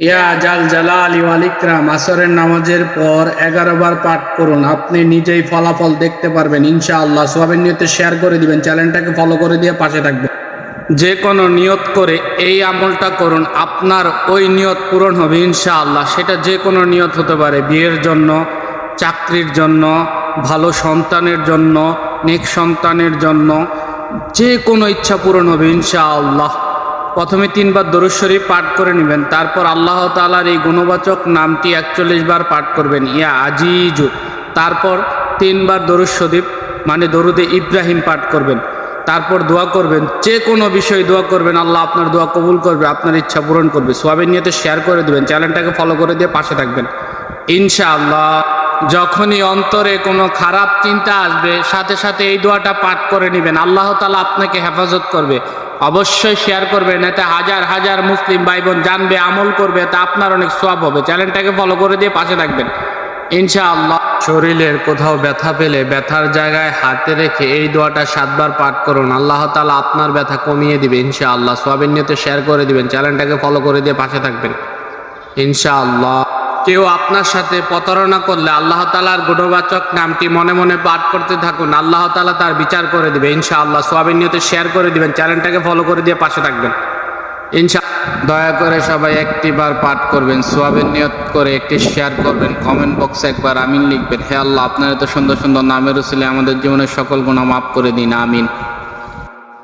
ইয়া জাল জালালি ওয়াল ইকরাম, আসরের নামাজের পর এগারো বার পাঠ করুন। আপনি নিজেই ফলাফল দেখতে পারবেন, ইনশাআল্লাহ। সোয়াবের নিয়তে শেয়ার করে দিবেন, চ্যানেলটাকে ফলো করে দিয়ে পাশে থাকবেন। যে কোনো নিয়ত করে এই আমলটা করুন, আপনার ওই নিয়ত পূরণ হবে, ইনশাআল্লাহ। সেটা যে কোনো নিয়ত হতে পারে, বিয়ের জন্য, চাকরির জন্য, ভালো সন্তানের জন্য, নেক সন্তানের জন্য, যে কোনো ইচ্ছা পূরণ হবে, ইনশাআল্লাহ। প্রথমে তিনবার দরুদ শরীফ পাঠ করে নেবেন, তারপর আল্লাহ তালার এই গুণবাচক নামটি একচল্লিশ বার পাঠ করবেন, ইয়া আজিজু। তারপর তিনবার দরুদ শরীফ মানে দরুদে ইব্রাহিম পাঠ করবেন, তারপর দোয়া করবেন, যে কোনো বিষয়ে দোয়া করবেন, আল্লাহ আপনার দোয়া কবুল করবে, আপনার ইচ্ছা পূরণ করবে। সোয়াবের নিয়ে শেয়ার করে দেবেন চ্যানেলটাকে ফলো করে দিয়ে পাশে থাকবেন। ইনশাআল্লাহ। যখনই অন্তরে কোনো খারাপ চিন্তা আসবে, সাথে সাথে এই দোয়াটা পাঠ করে নেবেন। আল্লাহ তালা আপনাকে হেফাজত করবে। অবশ্যই শেয়ার করবেন এতে হাজার হাজার মুসলিম ভাই বোন জানবে, আমল করবে, তা আপনার অনেক সোয়াব হবে। চ্যানেলটাকে ফলো করে দিয়ে পাশে থাকবেন। ইনশাআল্লাহ। শরীরের কোথাও ব্যথা পেলে ব্যথার জায়গায় হাতে রেখে এই দোয়াটা সাতবার পাঠ করুন। আল্লাহ তালা আপনার ব্যথা কমিয়ে দিবে ইনশাআল্লাহ। সোয়াবিন নিয়ে শেয়ার করে দিবেন। চ্যানেলটাকে ফলো করে দিয়ে পাশে থাকবেন। ইনশাআল্লাহ। কেউ আপনার সাথে প্রতারণা করলে আল্লাহ তালার গুণবাচক নামটি মনে মনে পাঠ করতে থাকুন। আল্লাহ তালা তার বিচার করে দিবে, ইনশাআল্লাহ। সোয়াবিন নিয়তে শেয়ার করে দিবেন, চ্যানেলটাকে ফলো করে দিয়ে পাশে থাকবেন। ইনশা দয়া করে সবাই একটি বার পাঠ করবেন সোয়াবের নিয়ত করে একটি শেয়ার করবেন, কমেন্ট বক্সে একবার আমিন লিখবেন। হে আল্লাহ, আপনার এত সুন্দর সুন্দর নামের উসিলে আমাদের জীবনের সকল গুণা মাফ করে দিন, আমিন।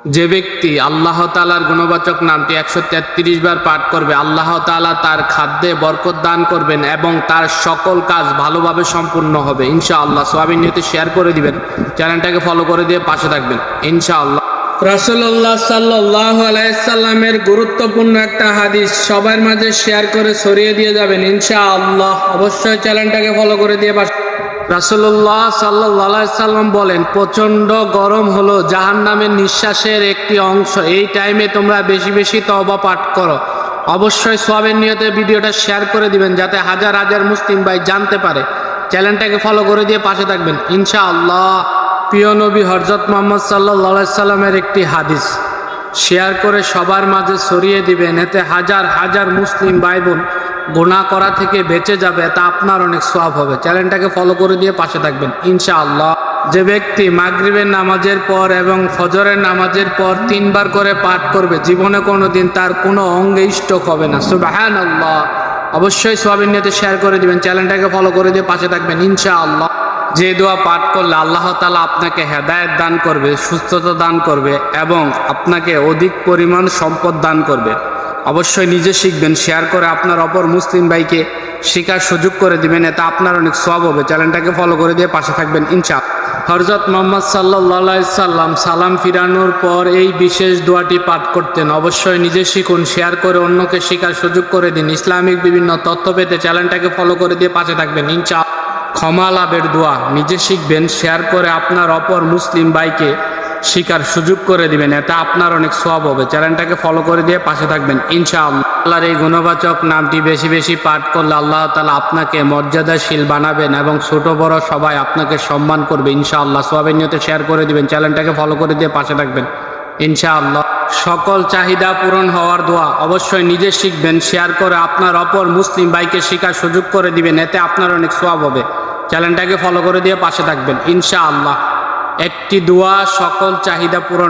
যে ব্যক্তি আল্লাহ তালার গুণবাচক নামটি একশো তেত্রিশ বার পাঠ করবে, আল্লাহ তালা তার খাদ্যে বরকত দান করবেন এবং তার সকল কাজ ভালোভাবে সম্পূর্ণ হবে। ইনশাআল্লাহ সোয়াবিন নিয়তে শেয়ার করে দিবেন। চ্যানেলটাকে ফলো করে দিয়ে পাশে থাকবেন। ইনশাআল্লাহ। রাসুল্লাহ সাল্লাহ আলাইসাল্লামের গুরুত্বপূর্ণ একটা হাদিস সবার মাঝে শেয়ার করে ছড়িয়ে দিয়ে যাবেন। ইনশাআল্লাহ। অবশ্যই চ্যানেলটাকে ফলো করে দিয়ে পাশে রাসুল্লাহ সাল্লাহ সাল্লাম বলেন, প্রচণ্ড গরম হলো জাহান নামের নিঃশ্বাসের একটি অংশ। এই টাইমে তোমরা বেশি বেশি তবা পাঠ করো। অবশ্যই সবের নিয়তে ভিডিওটা শেয়ার করে দিবেন, যাতে হাজার হাজার মুসলিম ভাই জানতে পারে। চ্যানেলটাকে ফলো করে দিয়ে পাশে থাকবেন, ইনশাআল্লাহ। প্রিয় নবী হরজত মোহাম্মদ সাল্লাহ সাল্লামের একটি হাদিস। শেয়ার করে সবার মাঝে ছড়িয়ে দিবেন, এতে হাজার হাজার মুসলিম ভাই বোন গুণা করা থেকে বেঁচে যাবে, তা আপনার অনেক সোয়াব হবে। চ্যানেলটাকে ফলো করে দিয়ে পাশে থাকবেন, ইনশাআল্লাহ। যে ব্যক্তি মাগরিবের নামাজের পর এবং ফজরের নামাজের পর তিনবার করে পাঠ করবে, জীবনে কোনো দিন তার কোনো অঙ্গে স্ট্রোক হবে না। সুবাহান আল্লাহ অবশ্যই সোয়াবিন নিয়ে শেয়ার করে দিবেন চ্যানেলটাকে ফলো করে দিয়ে পাশে থাকবেন, ইনশাআল্লাহ। যে দোয়া পাঠ করলে আল্লাহ তালা আপনাকে হেদায়ত দান করবে, সুস্থতা দান করবে এবং আপনাকে অধিক পরিমাণ সম্পদ দান করবে। অবশ্যই নিজে শিখবেন শেয়ার করে আপনার অপর মুসলিম ভাইকে শেখার সুযোগ করে দিবেন, এতে আপনার অনেক সব হবে। চ্যানেলটাকে ফলো করে দিয়ে পাশে থাকবেন ইনশা হরজত মোহাম্মদ সাল্লাহ সাল্লাম সালাম ফিরানোর পর এই বিশেষ দোয়াটি পাঠ করতেন। অবশ্যই নিজে শিখুন শেয়ার করে অন্যকে শেখার সুযোগ করে দিন। ইসলামিক বিভিন্ন তথ্য পেতে চ্যানেলটাকে ফলো করে দিয়ে পাশে থাকবেন ইনশা ক্ষমা লাভের দোয়া, নিজে শিখবেন শেয়ার করে আপনার অপর মুসলিম ভাইকে শিকার সুযোগ করে দিবেন এটা আপনার অনেক সব হবে। চ্যানেলটাকে ফলো করে দিয়ে পাশে থাকবেন, ইনশাআল্লাহ। আল্লাহর এই গুণবাচক নামটি বেশি বেশি পাঠ করলে আল্লাহ তালা আপনাকে মর্যাদাশীল বানাবেন এবং ছোট বড় সবাই আপনাকে সম্মান করবে, ইনশাআল্লাহ। সোয়াবের নিয়তে শেয়ার করে দিবেন, চ্যানেলটাকে ফলো করে দিয়ে পাশে থাকবেন, ইনশাআল্লাহ। সকল চাহিদা পূরণ হওয়ার দোয়া অবশ্যই নিজে শিখবেন শেয়ার করে আপনার অপর মুসলিম ভাইকে শেখার সুযোগ করে দিবেন, এতে আপনার অনেক সোয়াব হবে। চ্যানেলটাকে ফলো করে দিয়ে পাশে থাকবেন, ইনশাআল্লাহ। একটি দোয়া সকল চাহিদা পূরণ